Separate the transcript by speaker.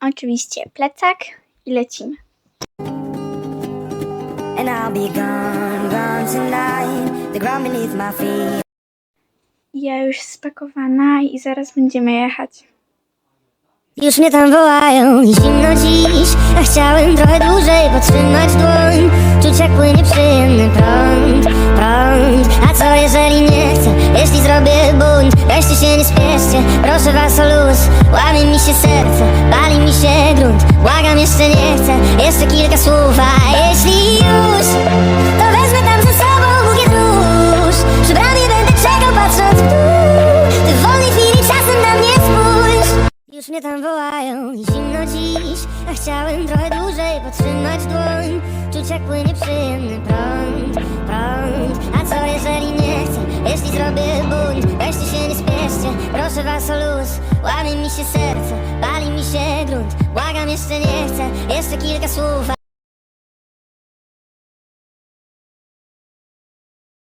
Speaker 1: Oczywiście plecak i lecimy. Ja już spakowana i zaraz będziemy jechać.
Speaker 2: Już mnie tam wołają zimno dziś A chciałem trochę dłużej podtrzymać dłoń. Czuć jak płynie przyjemny prąd, prąd. A co jeżeli nie chcę, jeśli zrobię bunt Weźcie się, nie spieszcie, proszę was o luz Łamie mi się serce, się grunt. Błagam, jeszcze nie chcę, jeszcze kilka słów A jeśli już, to wezmę tam ze sobą bukiet róż Przy bramie będę czekał patrząc w dół. Ty w wolnej chwili czasem na mnie spójrz. Już mnie tam wołają i zimno dziś A chciałem trochę dłużej podtrzymać dłoń. Czuć jak płynie przyjemny prąd, prąd. A co jeżeli nie chcę, jeśli zrobię bunt Weźcie się, nie spieszcie, proszę was o luz Łamie mi się serce, jeszcze nie chcę, jeszcze kilka słów